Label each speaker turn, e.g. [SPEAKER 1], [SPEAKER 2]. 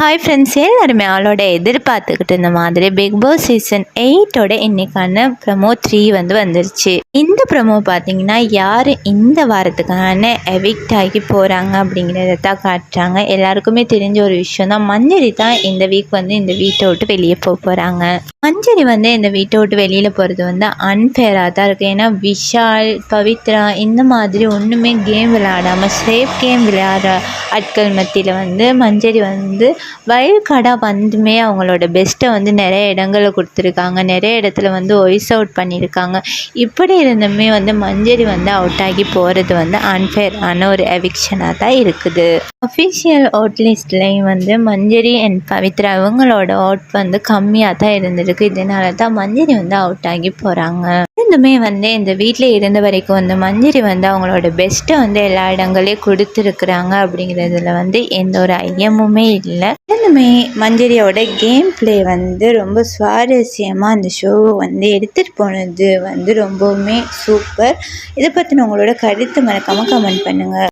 [SPEAKER 1] Hi friends எல்லாருமே அவளோட எதிர்பார்த்துக்கிட்டு இருந்த மாதிரி பிக் பாஸ் சீசன் எயிட்டோட இன்னைக்கான ப்ரமோ த்ரீ வந்து வந்துருச்சு. இந்த ப்ரமோ பார்த்தீங்கன்னா யார் இந்த வாரத்துக்கான எவிக்ட் ஆகி போகிறாங்க அப்படிங்கிறத தான் காட்டுறாங்க. எல்லாருக்குமே தெரிஞ்ச ஒரு விஷயம் தான். மஞ்சரி தான் இந்த வீக் வந்து இந்த வீட்டை விட்டு வெளியே போக போகிறாங்க மஞ்சரி வந்து இந்த வீட்டை விட்டு வெளியில் போகிறது வந்து அன்ஃபேராக தான் இருக்குது ஏன்னா விஷால் பவித்ரா இந்த மாதிரி ஒன்றுமே கேம் விளையாடாமல் சேஃப் கேம் விளையாடுற ஆட்கள் மத்தியில் வந்து மஞ்சரி வந்து வயல்காடாக வந்துமே அவங்களோட பெஸ்ட்டை வந்து நிறைய இடங்களில் கொடுத்துருக்காங்க. நிறைய இடத்துல வந்து ஒய்ஸ் அவுட் பண்ணியிருக்காங்க. இப்படி இருந்துமே வந்து மஞ்சரி வந்து அவுட் ஆகி போகிறது வந்து அன்ஃபேரான ஒரு எவிக்ஷனாக தான் இருக்குது. அஃபிஷியல் அவுட் லிஸ்ட்லேயும் வந்து மஞ்சரி அண்ட் பவித்ரா இவங்களோட அவுட் வந்து கம்மியாக தான் இருந்திருக்கு. இதனால தான் மஞ்சரி வந்து அவுட் ஆகி போகிறாங்க இருந்துமே வந்து இந்த வீட்டில் இருந்த வரைக்கும் வந்து மஞ்சரி வந்து அவங்களோட பெஸ்ட்டை வந்து எல்லா இடங்களையும் கொடுத்துருக்குறாங்க அப்படிங்கிறதுல வந்து எந்த ஒரு ஐயமுமே இல்லை. இருந்துமே மஞ்சரியோட கேம் ப்ளே வந்து ரொம்ப சுவாரஸ்யமாக அந்த ஷோவை வந்து எடுத்துகிட்டு போனது வந்து ரொம்பவுமே சூப்பர் இதை பற்றின உங்களோட கருத்து மறக்காமல் கமெண்ட் பண்ணுங்கள்